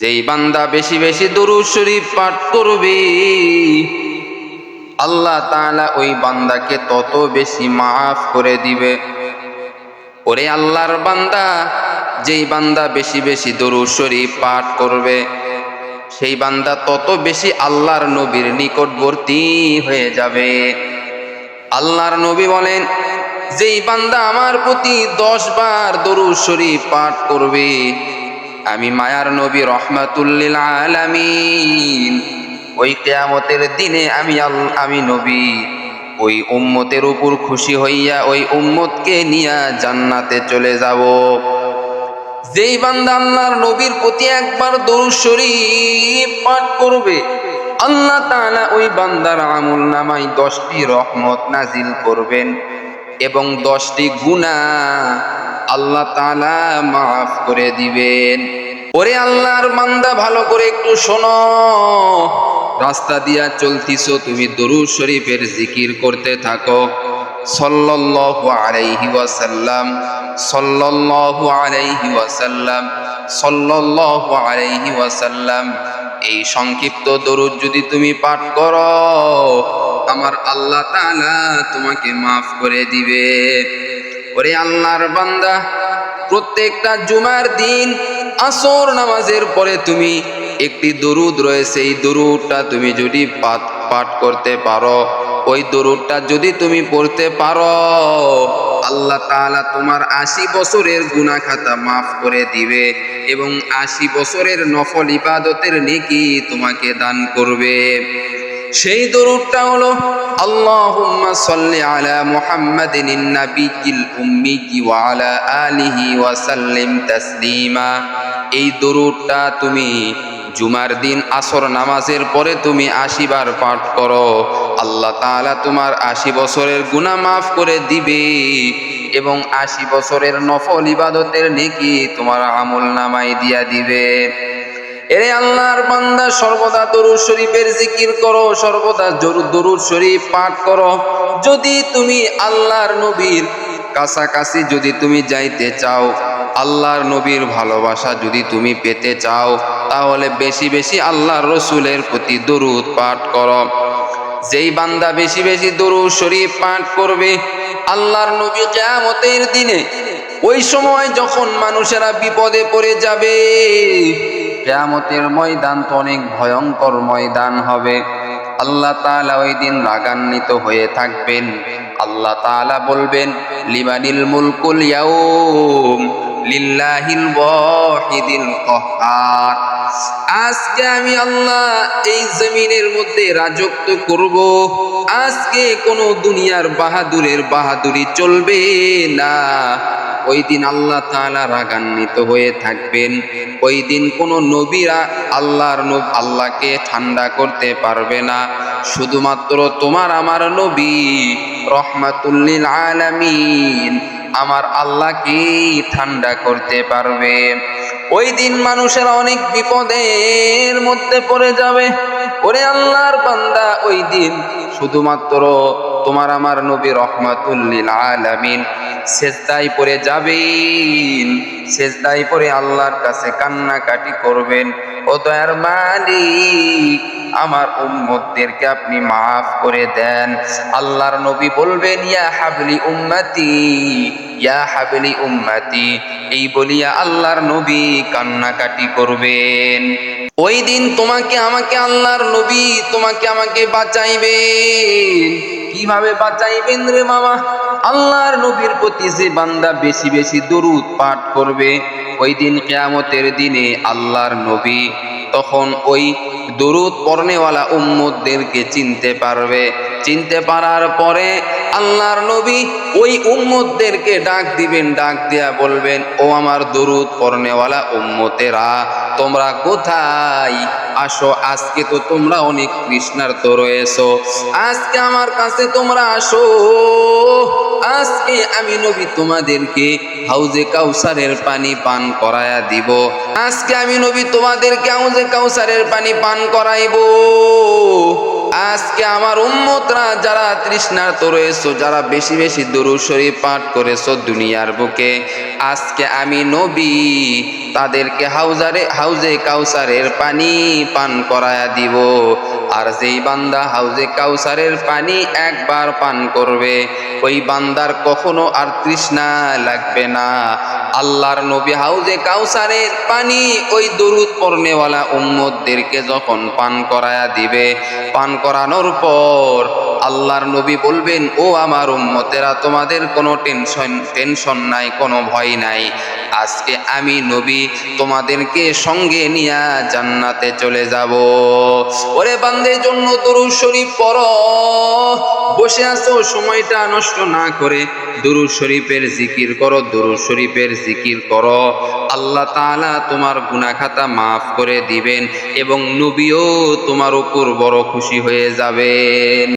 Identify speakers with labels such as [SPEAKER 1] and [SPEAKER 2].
[SPEAKER 1] যেই বান্দা বেশি বেশি দরুদ শরীফ পাঠ করবে, আল্লাহ তাআলা ওই বান্দাকে তত বেশি মাফ করে দিবে। ওরে আল্লাহর বান্দা, যেই বান্দা বেশি বেশি দরুদ শরীফ পাঠ করবে, সেই বান্দা তত বেশি আল্লাহর নবীর নিকটবর্তী হয়ে যাবে। আল্লাহর নবী বলেন, যেই বান্দা আমার প্রতি দশ বার দরুদ শরীফ পাঠ করবে আমি মায়ার নবী রহমাতুল্লিল আলামিন। ওই কেয়ামতের দিনে আমি আল, আমি নবী। ওই উম্মতের উপর খুশি হইয়া ওই উম্মতকে নিয়া জান্নাতে চলে যাব। যেই বান্দা আল্লাহর নবীর প্রতি একবার দরুদ শরীফ পাঠ করবে, আল্লাহ তাআলা ওই বান্দার আমল নামায় দশটি রহমত নাজিল করবেন এবং দশটি গুণা আল্লাহ তাআলা মাফ করে দিবেন। ওরে আল্লাহর বান্দা, ভালো করে একটু শোনো। রাস্তা দিয়া চলতিছো, তুমি দরুদ শরীফের জিকির করতে থাকো। সাল্লাল্লাহু আলাইহি ওয়াসাল্লাম, সাল্লাল্লাহু আলাইহি ওয়াসাল্লাম, সাল্লাল্লাহু আলাইহি ওয়াসাল্লাম। এই সংক্ষিপ্ত দরুদ যদি তুমি পাঠ করো, আমার আল্লাহ তাআলা তোমাকে মাফ করে দিবে। ওরে আল্লাহর বান্দা, প্রত্যেকটা জুমার দিন আসর নামাজের পরে তুমি একটি দরুদ রয়েছে, এই দরুদটা তুমি যদি পাঠ করতে পারো, ওই দরুদটা যদি তুমি পড়তে পারো, আল্লাহ তাআলা তোমার আশি বছরের গুনাহ খাতা মাফ করে দিবে এবং আশি বছরের নফল ইবাদতের নেকি তোমাকে দান করবে। সেই দরুদটা হলো, আল্লাহুম্মা সাল্লি আলা মুহাম্মাদিন নাবিয়িল উম্মি ওয়া আলা আলিহি ওয়া সাল্লিম তাসলিমা। এই দরুদটা তুমি জুমার দিন আসর নামাজের পরে তুমি আশি বার পাঠ করো। আল্লাহ তাআলা তোমার আশি বছরের গুনাহ মাফ করে দিবে এবং আশি বছরের নফল ইবাদতের নেকি তোমার আমল নামাই দিয়া দিবে। এরে আল্লাহর বান্দা, সর্বদা দরুদ শরীফের জিকির করো, সর্বদা দরুদ শরীফ পাঠ করো। যদি তুমি আল্লাহর নবীর কাছাকাছি যদি তুমি যাইতে চাও, আল্লাহর নবীর ভালোবাসা যদি তুমি পেতে চাও, তাহলে বেশি বেশি আল্লাহর রসুলের প্রতি দরুদ পাঠ করো। যেই বান্দা বেশি বেশি দরুদ শরীফ পাঠ করবে, আল্লাহর নবী কিয়ামতের দিনে, ওই সময় যখন মানুষেরা বিপদে পড়ে যাবে কেয়ামতের ময়দান তো অনেক ভয়ঙ্কর ময়দান হবে। আল্লাহ তাআলা ওই দিন রাগান্বিত হয়ে থাকবেন। আল্লাহ তাআলা বলবেন, লিমানিল মুলকুল ইয়াউম লিল্লাহিল ওয়াহিদিল কহার। আজকে আমি আল্লাহ এই জমিনের মধ্যে রাজত্ব করব। আজকে কোনো দুনিয়ার বাহাদুরের বাহাদুরি চলবে না। ওই দিন আল্লাহ তাআলা রাগান্বিত হয়ে থাকবেন। ওই দিন কোনো নবীরা আল্লাহর নব আল্লাহকে ঠান্ডা করতে পারবে না। শুধুমাত্র তোমার আমার নবী রহমাতুল্লিল আলামিন, আমার আল্লাহকে ঠান্ডা করতে পারবে। ওই দিন মানুষের অনেক বিপদের মধ্যে পড়ে যাবে। ওরে আল্লাহর বান্দা, ওই দিন শুধুমাত্র তোমার আমার নবী রহমাতুল্লিল আলামিন। সেজদাই পরে যাবেন সেজদাই পরে আল্লাহর কাছে কান্নাকাটি করবেন। ও দয়ার মালিক, আমার উম্মতদেরকে আপনি মাফ করে দেন। আল্লাহর নবী বলবেন, ইয়া হাবলি উম্মতি, ইয়া হাবলি উম্মতি। এই বলিয়া আল্লাহর নবী কান্নাকাটি করবেন। ওই দিন তোমাকে আমাকে আল্লাহর নবী তোমাকে আমাকে বাঁচাইবেন। কীভাবে বাঁচাইবেন রে মামা? আল্লাহর নবীর প্রতি যে বান্দা বেশি বেশি দরুদ পাঠ করবে, ওই দিন কেয়ামতের দিনে আল্লাহর নবী তখন ওই দরুদ পড়নেওয়ালা উম্মতদেরকে চিনতে পারবে। চিনতে পারার পরে আল্লাহর নবী ওই উম্মতদেরকে ডাক দিবেন, ডাক দেয়া বলবেন, ও আমার দরুদ পড়নেওয়ালা উম্মতেরা, তোমরা কোথায়? আসো, আজকে তো তোমরা অনেক কৃষ্ণার্ত রয়েছো। আজকে আমার কাছে তোমরা আসো। আজকে আমি নবী তোমাদেরকে হাউজে কাউসারের পানি পান করায়া দিব। আজকে আমি নবী তোমাদেরকে হাউজে কাউসারের পানি পান করাইব। আজকে আমার উম্মতরা যারা তৃষ্ণার্ত রয়েছো, যারা বেশি বেশি দুরু শরীফ পাঠ করেছ দুনিয়ার বুকে, আজকে আমি নবী, তাদেরকে হাউজারে হাউজে কাউসারের পানি পান করায়া দিব। আর যেই বান্দা হাউজে কাউসারের পানি একবার পান করবে। ওই বান্দার কখনো আর তৃষ্ণা লাগবে না। আল্লাহর নবী হাউজে কাউসারের পানি ওই দরুদ পড়নেওয়ালা উম্মতদেরকে যখন পান করায়া দিবে, পান করানোর পর আল্লাহর নবী বলবেন, ও আমার উম্মতেরা, তোমাদের কোনো টেনশন টেনশন নাই, কোনো ভয় নাই। আজকে আমি নবী তোমাদেরকে সঙ্গে নিয়ে জান্নাতে চলে যাব। ওরে বান্দের জন্য দরুদ শরীফ পড়ো। বসে আছো, সময়টা নষ্ট না করে দুরুদ শরীফের জিকির করো, দুরুদ শরীফের জিকির করো। আল্লাহ তাআলা তোমার গুনাখাতা মাফ করে দিবেন এবং নবীও তোমার উপর বড় খুশি হয়ে যাবেন।